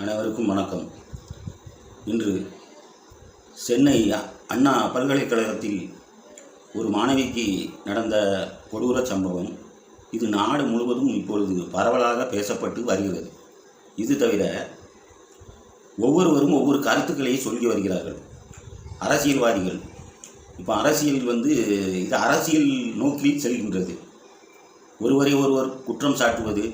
அனைவருக்கும் வணக்கம். இன்று சென்னை அண்ணா பல்கலைக்கழகத்தில் ஒரு மாணவிக்கு நடந்த கொடூர சம்பவம். இது நாடு முழுவதும் இப்பொழுது பரவலாக பேசப்பட்டு வருகிறது. இது தவிர ஒவ்வொருவரும் ஒவ்வொரு கருத்துக்களை சொல்லி வருகிறார்கள். அரசியல்வாதிகள். இப்போ அரசியல் வந்து இது அரசியல் நோக்கில் செல்கின்றது. ஒருவரை ஒருவர் குற்றம் சாட்டுவது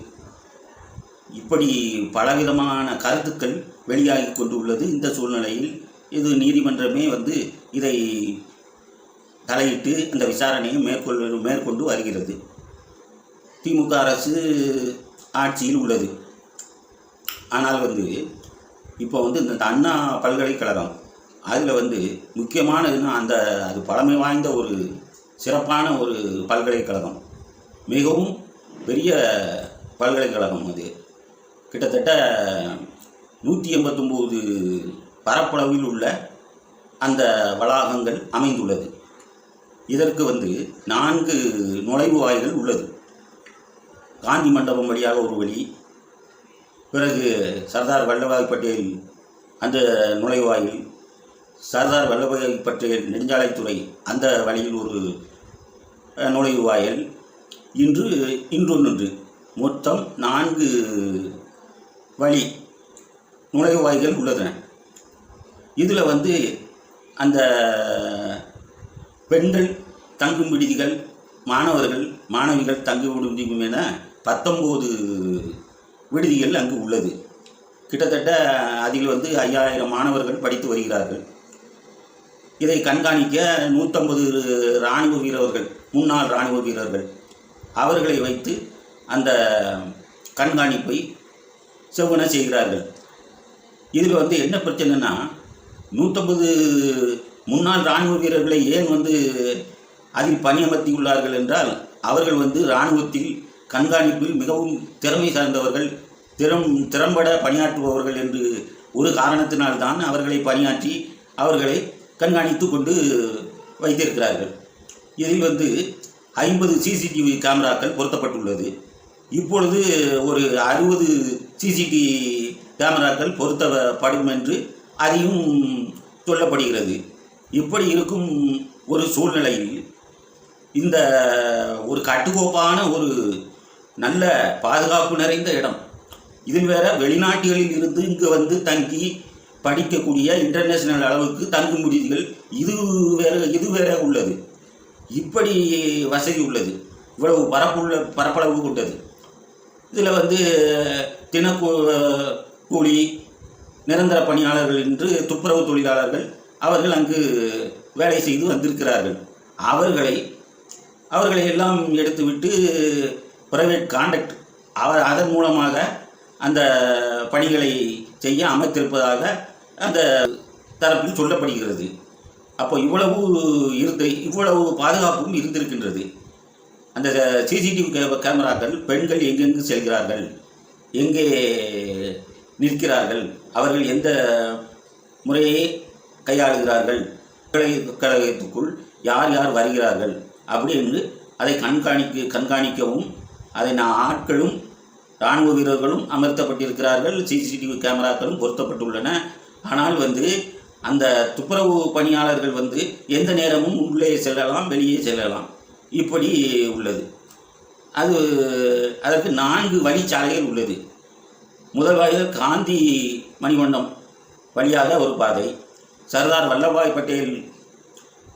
இப்படி பலவிதமான கருத்துக்கள் வெளியாகி கொண்டு உள்ளது இந்த சூழ்நிலையில் இது நீதிமன்றமே வந்து இதை தலையிட்டு அந்த விசாரணையை மேற்கொள்ள மேற்கொண்டு வருகிறது. திமுக அரசு ஆட்சியில் உள்ளது. ஆனால் வந்து இப்போ வந்து இந்த அண்ணா பல்கலைக்கழகம் அதில் வந்து முக்கியமானதுன்னா அந்த அது பழமை வாய்ந்த ஒரு சிறப்பான ஒரு பல்கலைக்கழகம். மிகவும் பெரிய பல்கலைக்கழகம் அது. கிட்டத்தட்ட நூற்றி எண்பத்தொம்போது பரப்பளவில் உள்ள அந்த வளாகங்கள் அமைந்துள்ளது. இதற்கு வந்து நான்கு நுழைவு வாயில்கள் உள்ளது. காந்தி மண்டபம் வழியாக ஒரு வழி பிறகு சர்தார் வல்லபாய் பட்டேல் அந்த நுழைவாயில் சர்தார் வல்லபாய் பட்டேல் நெடுஞ்சாலைத்துறை அந்த வழியில் ஒரு நுழைவு வாயில். இன்று இன்றொன்று. மொத்தம் நான்கு வழி நுழைவாய்கள் உள்ளது இதில் வந்து அந்த பெண்கள் தங்கும் விடுதிகள் மாணவர்கள் மாணவிகள் தங்கும் விடுதியும் என பத்தொம்போது விடுதிகள் அங்கு உள்ளது. கிட்டத்தட்ட அதில் வந்து ஐயாயிரம் மாணவர்கள் படித்து வருகிறார்கள். இதை கண்காணிக்க நூற்றம்பது இராணுவ வீரர்கள் முன்னாள் இராணுவ வீரர்கள் அவர்களை வைத்து அந்த கண்காணிப்பை செவ்வன செய்கிறார்கள். இதில் வந்து என்ன பிரச்சனைனா நூற்றம்பது முன்னாள் இராணுவ வீரர்களை ஏன் வந்து அதில் பணியமர்த்தியுள்ளார்கள் என்றால் அவர்கள் வந்து இராணுவத்தில் கண்காணிப்பில் மிகவும் திறமை சார்ந்தவர்கள் திறம் திறம்பட பணியாற்றுபவர்கள் என்று ஒரு காரணத்தினால்தான் அவர்களை பணியாற்றி அவர்களை கண்காணித்து கொண்டு வைத்திருக்கிறார்கள். இதில் வந்து ஐம்பது சிசிடிவி கேமராக்கள் பொருத்தப்பட்டுள்ளது. இப்பொழுது ஒரு அறுபது சிசிடிவி கேமராக்கள் பொருத்தப்படும் என்று அதையும் சொல்லப்படுகிறது. இப்படி இருக்கும் ஒரு சூழ்நிலையில் இந்த ஒரு கட்டுக்கோப்பான ஒரு நல்ல பாதுகாப்பு நிறைந்த இடம். இதில் வேற வெளிநாட்டுகளில் இருந்து இங்கு வந்து தங்கி படிக்கக்கூடிய இன்டர்நேஷனல் அளவுக்கு தங்கும் விடுதிகள் இது வேற இது வேற உள்ளது. இப்படி வசதி உள்ளது. இவ்வளவு பரப்புள்ள பரப்பளவு கொண்டது. இதில் வந்து தினக்கூ கூலி நிரந்தர பணியாளர்கள் என்று துப்புரவு தொழிலாளர்கள் அவர்கள் அங்கு வேலை செய்து வந்திருக்கிறார்கள். அவர்களை அவர்களை எல்லாம் எடுத்துவிட்டு பிரைவேட் கான்ட்ராக்ட் அவர் அதன் மூலமாக அந்த பணிகளை செய்ய அமைத்திருப்பதாக அந்த தரப்பில் சொல்லப்படுகிறது. அப்போ இவ்வளவு இருந்து இவ்வளவு பாதுகாப்பும் இருந்திருக்கின்றது. அந்த சிசிடிவி கேமராக்கள் பெண்கள் எங்கெங்கு செல்கிறார்கள்? எங்கே நிற்கிறார்கள்? அவர்கள் எந்த முறையை கையாளுகிறார்கள்? கழகத்துக்குள் யார் யார் வருகிறார்கள்? அப்படின்னு அதை கண்காணிக்க கண்காணிக்கவும் அதை நான் ஆட்களும் இராணுவ வீரர்களும் அமர்த்தப்பட்டிருக்கிறார்கள். சிசிடிவி கேமராக்களும் பொருத்தப்பட்டுள்ளன. ஆனால் வந்து அந்த துப்புரவு பணியாளர்கள் வந்து எந்த நேரமும் உள்ளே செல்லலாம் வெளியே செல்லலாம். இப்படி உள்ளது. அது அதற்கு நான்கு வழிச்சாலைகள் உள்ளது. முதல் வாயில் காந்தி மணிமண்டம் வழியாக ஒரு பாதை. சர்தார் வல்லபாய் பட்டேல்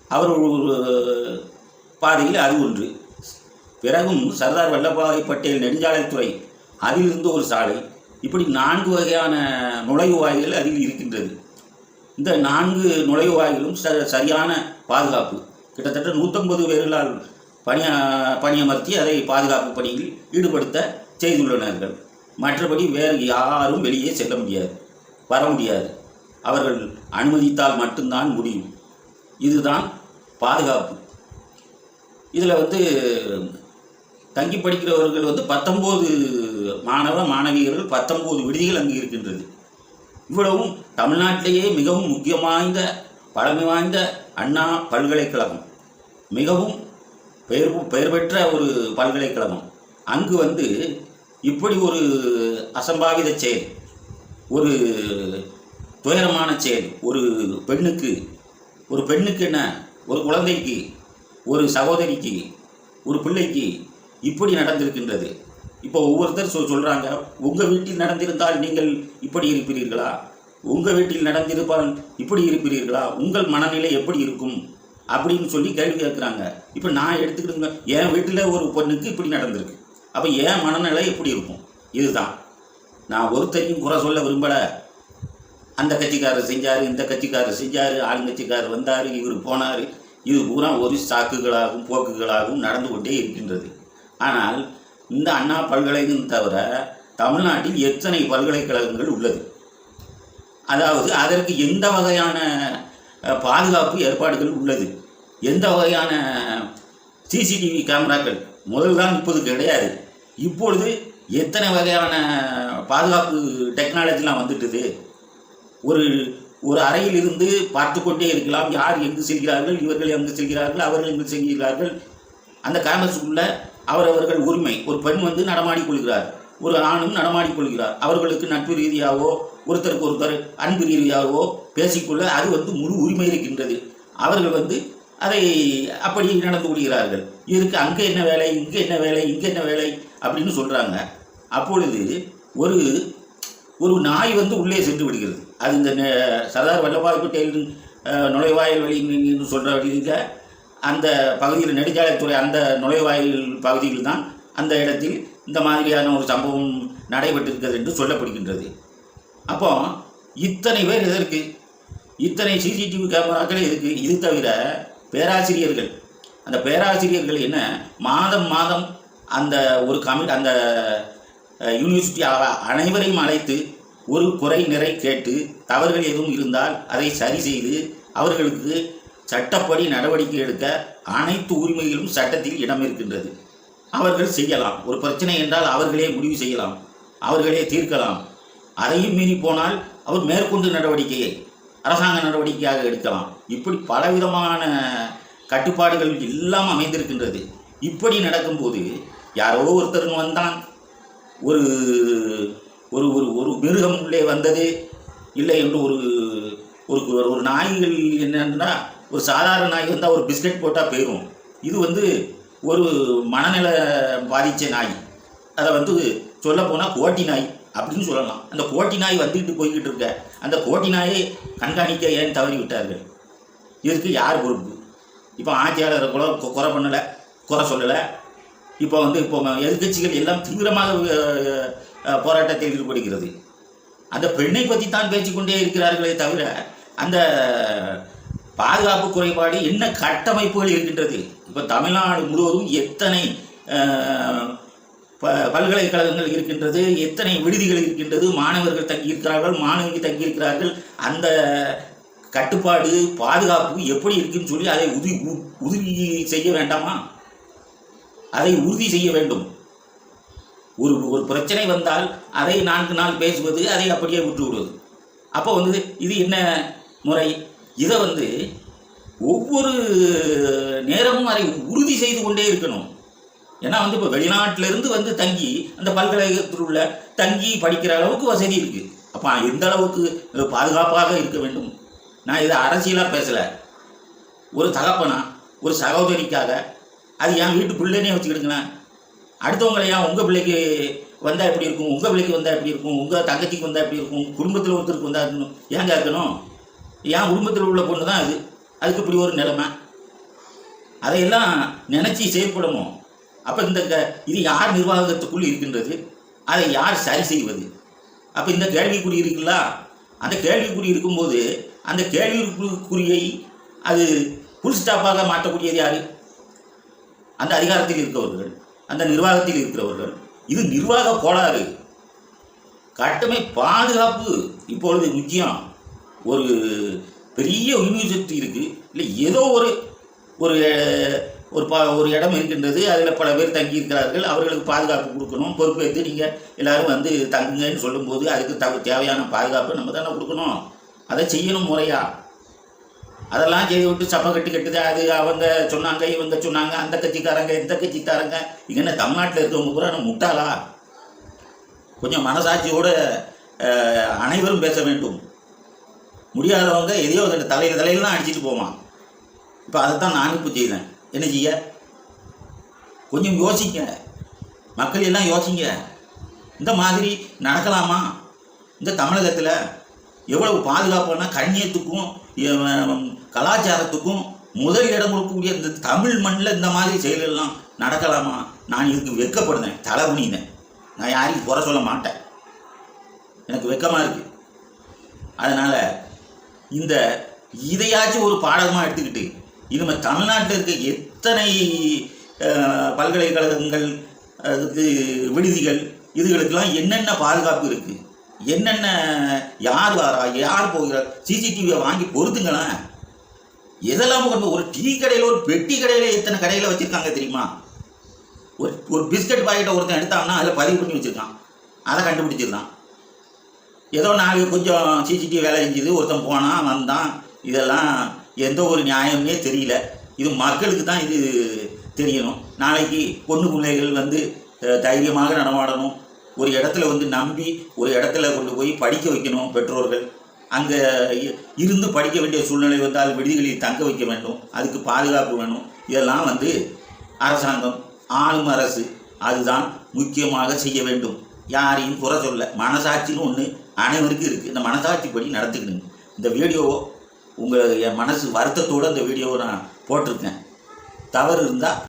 அவர் ஒரு பாதையில் அது ஒன்று. பிறகும் சர்தார் வல்லபாய் பட்டேல் நெடுஞ்சாலைத்துறை அதிலிருந்து ஒரு சாலை. இப்படி நான்கு வகையான நுழைவு வாயில்கள் அதில் இருக்கின்றது. இந்த நான்கு நுழைவு வாயிலும் ச சரியான பாதுகாப்பு. கிட்டத்தட்ட நூற்றம்பது பேர்களால் பணிய பணியமர்த்தி அதை பாதுகாப்பு பணியில் ஈடுபடுத்த செய்துள்ளனர்கள் மற்றபடி வேறு யாரும் வெளியே செல்ல முடியாது வர முடியாது. அவர்கள் அனுமதித்தால் மட்டும்தான் முடியும். இதுதான் பாதுகாப்பு. இதில் வந்து தங்கி படிக்கிறவர்கள் வந்து பத்தொம்போது மாணவ மாணவியர்கள் பத்தொம்போது விடுதிகள் அங்கு இருக்கின்றது. இவ்வளவும் தமிழ்நாட்டிலேயே மிகவும் முக்கியம் வாய்ந்த பழமை வாய்ந்த அண்ணா பல்கலைக்கழகம். மிகவும் பெயர் பெயர் பெற்ற ஒரு பல்கலைக்கழகம். அங்கு வந்து இப்படி ஒரு அசம்பாவித செயல் ஒரு துயரமான செயல் ஒரு பெண்ணுக்கு ஒரு பெண்ணுக்கு என்ன? ஒரு குழந்தைக்கு ஒரு சகோதரிக்கு ஒரு பிள்ளைக்கு இப்படி நடந்திருக்கின்றது. இப்போ ஒவ்வொருத்தர் சொல் சொல்கிறாங்க உங்கள் வீட்டில் நடந்திருந்தால் நீங்கள் இப்படி இருப்பீர்களா? உங்கள் வீட்டில் நடந்திருப்பால் இப்படி இருப்பீர்களா? உங்கள் மனநிலை எப்படி இருக்கும்? அப்படின்னு சொல்லி கேள்வி கேட்குறாங்க. இப்போ நான் எடுத்துக்கிட்டுங்க என் வீட்டில் ஒரு பொண்ணுக்கு இப்படி நடந்திருக்கு. அப்போ என் மனநிலை எப்படி இருக்கும்? இதுதான். நான் ஒருத்தரையும் குறை சொல்ல விரும்பலை. அந்த கட்சிக்காரர் செஞ்சார் இந்த கட்சிக்காரர் செஞ்சார் ஆளுங்கட்சிக்காரர் வந்தார் இவர் போனார். இது பூரா ஒரு சாக்குகளாகவும் போக்குகளாகவும் நடந்து கொண்டே இருக்கின்றது. ஆனால் இந்த அண்ணா பல்கலைக்கழகம் தவிர தமிழ்நாட்டில் எத்தனை பல்கலைக்கழகங்கள் உள்ளது? அதாவது அதற்கு எந்த வகையான பாதுகாப்பு ஏற்பாடுகள் உள்ளது. எந்த வகையான சிசிடிவி கேமராக்கள்? முதல் தான் இப்போது கிடையாது. இப்பொழுது எத்தனை வகையான பாதுகாப்பு டெக்னாலஜிலாம் வந்துட்டுது? ஒரு ஒரு அறையில் இருந்து பார்த்து கொண்டே இருக்கலாம். யார் எங்கு செல்கிறார்கள்? இவர்கள் எங்கு செல்கிறார்கள்? அவர்கள் எங்கு செல்கிறார்கள்? அந்த கேமரஸுக்குள்ள அவரவர்கள் உரிமை. ஒரு பெண் வந்து நடமாடிக் கொள்கிறார். ஒரு ஆணும் நடமாடிக்கொள்கிறார். அவர்களுக்கு நட்பு ரீதியாகவோ ஒருத்தருக்கு ஒருத்தர் அன்பு ரீதியாகவோ பேசிக்கொள்ள அது வந்து முழு உரிமை இருக்கின்றது. அவர்கள் வந்து அதை அப்படி நடந்து கொள்கிறார்கள். இதற்கு அங்கே என்ன வேலை இங்கே என்ன வேலை இங்கே என்ன வேலை அப்படின்னு சொல்கிறாங்க அப்பொழுது ஒரு ஒரு நாய் வந்து உள்ளே சென்று விடுகிறது. அது இந்த சர்தார் வல்லபாய் பட்டேல் நுழைவாயில் வழி சொல்கிற வழியில் அந்த பகுதியில் நெடுஞ்சாலைத்துறை அந்த நுழைவாயில் பகுதியில் தான் அந்த இடத்தில் இந்த மாதிரியான ஒரு சம்பவம் நடைபெற்றிருக்கிறது என்று சொல்லப்படுகின்றது. அப்போ இத்தனை பேர் எதற்கு இத்தனை சிசிடிவி கேமராக்கள் இருக்கு. இது தவிர பேராசிரியர்கள். அந்த பேராசிரியர்கள் என்ன? மாதம் மாதம் அந்த ஒரு கமி அந்த யூனிவர்சிட்டி அனைவரையும் அழைத்து ஒரு குறை நிறை கேட்டு தவறுகள் எதுவும் இருந்தால் அதை சரி செய்து அவர்களுக்கு சட்டப்படி நடவடிக்கை எடுக்க அனைத்து உரிமைகளும் சட்டத்தில் இடம் இருக்கின்றது. அவர்கள் செய்யலாம். ஒரு பிரச்சனை என்றால் அவர்களே முடிவு செய்யலாம். அவர்களே தீர்க்கலாம். அதையும் மீறி போனால் அவர் மேற்கொண்டு நடவடிக்கையை அரசாங்க நடவடிக்கையாக எடுக்கலாம். இப்படி பலவிதமான கட்டுப்பாடுகள் எல்லாம் அமைந்திருக்கின்றது. இப்படி நடக்கும்போது யாரோ ஒருத்தருங்க வந்தான். ஒரு ஒரு ஒரு ஒரு மிருகம் உள்ளே வந்தது. இல்லை என்று ஒரு ஒரு ஒரு- ஒரு நாய்கள் என்னன்னா ஒரு சாதாரண நாய் வந்தால் ஒரு பிஸ்கட் போட்டால் போயிடும் இது வந்து ஒரு மனநிலை பாதித்த நாய். அதை வந்து சொல்ல போனால் கோட்டி நாய் அப்படின்னு சொல்லலாம். அந்த கோட்டி நாய் வந்துக்கிட்டு போய்கிட்டு இருக்க. அந்த கோட்டி நாயை கண்காணிக்க ஏன் தவறி விட்டார்கள்? இதுக்கு யார் பொறுப்பு? இப்போ ஆட்சியாளரை கூட குறை பண்ணலை குறை சொல்லலை. இப்போ வந்து இப்போ எதிர்க்கட்சிகள் எல்லாம் தீவிரமாக போராட்டத்தில் ஈடுபடுகிறது. அந்த பெண்ணை பற்றி தான் பேசிக்கொண்டே இருக்கிறார்களே தவிர அந்த பாதுகாப்பு குறைபாடு என்ன கட்டமைப்புகள் இருக்கின்றது? இப்போ தமிழ்நாடு முழுவதும் எத்தனை ப- பல்கலைக்கழகங்கள் இருக்கின்றது? எத்தனை விடுதிகள் இருக்கின்றது? மாணவர்கள் தங்கியிருக்கிறார்கள் மாணவிகள் தங்கியிருக்கிறார்கள் அந்த கட்டுப்பாடு பாதுகாப்பு எப்படி இருக்குன்னு சொல்லி அதை உறுதி உ- உறுதி செய்ய வேண்டாமா? அதை உறுதி செய்ய வேண்டும். ஒரு ஒரு பிரச்சனை வந்தால் அதை நான்கு நாள் பேசுவது அதை அப்படியே விட்டு விடுவது அப்போ வந்து இது என்ன முறை? இதை வந்து ஒவ்வொரு நேரமும் அதை உறுதி செய்து கொண்டே இருக்கணும். ஏன்னா வந்து இப்போ வெளிநாட்டிலிருந்து வந்து தங்கி அந்த பல்கலைக்கழகத்தில் உள்ள தங்கி படிக்கிற அளவுக்கு வசதி இருக்குது அப்போ எந்த அளவுக்கு பாதுகாப்பாக இருக்க வேண்டும்? நான் இதை அரசியலாக பேசலை. ஒரு தகப்பனா ஒரு சகோதரிக்காக அது என் வீட்டு பிள்ளைனே வச்சுக்கிடுங்களேன். அடுத்தவங்களை ஏன் உங்கள் பிள்ளைக்கு வந்தால் எப்படி இருக்கும்? உங்கள் பிள்ளைக்கு வந்தால் எப்படி இருக்கும்? உங்கள் தங்கச்சிக்கு வந்தால் எப்படி இருக்கும்? குடும்பத்தில் ஒருத்தருக்கு வந்தால் இருக்கணும் ஏங்க இருக்கணும்? என் குடும்பத்தில் உள்ள பொண்ணு தான் அது. அதுக்கு இப்படி ஒரு நிலைமை. அதையெல்லாம் நினச்சி செயற்படணும் அப்போ இந்த க- இது யார் நிர்வாகத்துக்குள் இருக்கின்றது? அதை யார் சரி செய்வது? அப்போ இந்த கேள்விக்குறி இருக்குல்ல? அந்த கேள்விக்குறி இருக்கும்போது அந்த கேள்விக்குறியை அது ஃபுல் ஸ்டாப்பாக மாற்றக்கூடியது யார்? அந்த அதிகாரத்தில் இருக்கிறவர்கள் அந்த நிர்வாகத்தில் இருக்கிறவர்கள். இது நிர்வாக கோளாறு. கட்டமை பாதுகாப்பு இப்பொழுது முக்கியம். ஒரு பெரிய யூனிவர்சிட்டி இருக்குது இல்லை ஏதோ ஒரு ஒரு ஒரு பா ஒரு இடம் இருக்கின்றது. அதில் பல பேர் தங்கி இருக்கிறார்கள் அவர்களுக்கு பாதுகாப்பு கொடுக்கணும். பொறுப்பேற்று நீங்கள் எல்லாரும் வந்து தங்குங்கன்னு சொல்லும்போது அதுக்கு தகு தேவையான பாதுகாப்பை நம்ம தானே கொடுக்கணும். அதை செய்யணும் முறையா. அதெல்லாம் செய்து விட்டு சப்பை கட்டி கட்டுது. அது அவங்க சொன்னாங்க இவங்க சொன்னாங்க அந்த கட்சிக்காரங்க இந்த கட்சிக்காரங்க. இங்க என்ன தமிழ்நாட்டில் இருக்கவங்க பூரா நம்ம முட்டாளா? கொஞ்சம் மனசாட்சியோடு அனைவரும் பேச வேண்டும். முடியாதவங்க எதையோ அந்த தலையில் தலையில அடிச்சுட்டு போவான். இப்போ அதைத்தான் நானும் இப்போ செய்தேன் என்ன செய்ய? கொஞ்சம் யோசிங்க. மக்கள் எல்லாம் யோசிங்க. இந்த மாதிரி நடக்கலாமா? இந்த தமிழகத்தில் எவ்வளவு பாதுகாப்பான கண்ணியத்துக்கும் கலாச்சாரத்துக்கும் முதல் இடம் கொடுக்கக்கூடிய இந்த தமிழ் மண்ணில் இந்த மாதிரி செயலெல்லாம் நடக்கலாமா? நான் இதுக்கு வெக்கப்படுதேன் தலை குனிந்தேன் நான் யாரையும் குறை சொல்ல மாட்டேன். எனக்கு வெக்கமாக இருக்குது அதனால் இந்த இதையாச்சும் ஒரு பாடகமாக எடுத்துக்கிட்டு இனிமேல் தமிழ்நாட்டில் இருக்க எத்தனை பல்கலைக்கழகங்கள் அதுக்கு விடுதிகள் இதுகளுக்கெல்லாம் என்னென்ன பாதுகாப்பு இருக்குது என்னென்ன யார் வாரா யார் போகிறார் சிசிடிவியை வாங்கி பொருத்துங்களேன் எதெல்லாம் கொண்டு ஒரு டீ கடையில் ஒரு பெட்டி கடையில் எத்தனை கடையில் வச்சுருக்காங்க தெரியுமா? ஒரு ஒரு பிஸ்கட் பாக்கெட்டை ஒருத்தன் எடுத்தாங்கன்னா அதில் பதிவு பண்ணி வச்சுருக்கான். அதை கண்டுபிடிச்சிருந்தான் ஏதோ நாலு கொஞ்சம் சிசிடிவி வேலை செஞ்சுது ஒருத்தன் போனான் வந்தான். இதெல்லாம் எந்த ஒரு நியாயமே தெரியல. இது மக்களுக்கு தான் இது தெரியணும். நாளைக்கு பொண்ணு பிள்ளைகள் வந்து தைரியமாக நடமாடணும். ஒரு இடத்துல வந்து நம்பி ஒரு இடத்துல கொண்டு போய் படிக்க வைக்கணும் பெற்றோர்கள். அங்கே இருந்து படிக்க வேண்டிய சூழ்நிலை வந்தால் விடுதிகளில் தங்க வைக்க வேண்டும். அதுக்கு பாதுகாப்பு வேணும். இதெல்லாம் வந்து அரசாங்கம் ஆளும் அரசு அதுதான் முக்கியமாக செய்ய வேண்டும். யாரையும் குறை சொல்ல. மனசாட்சின்னு ஒன்று அனைவருக்கும் இருக்குது இந்த மனசாட்சிப்படி நடத்துக்கணுங்க இந்த வீடியோவோ உங்கள் என் மனசு வருத்தத்தோடு இந்த வீடியோவை நான் போட்டிருக்கேன். தவறு இருந்தால்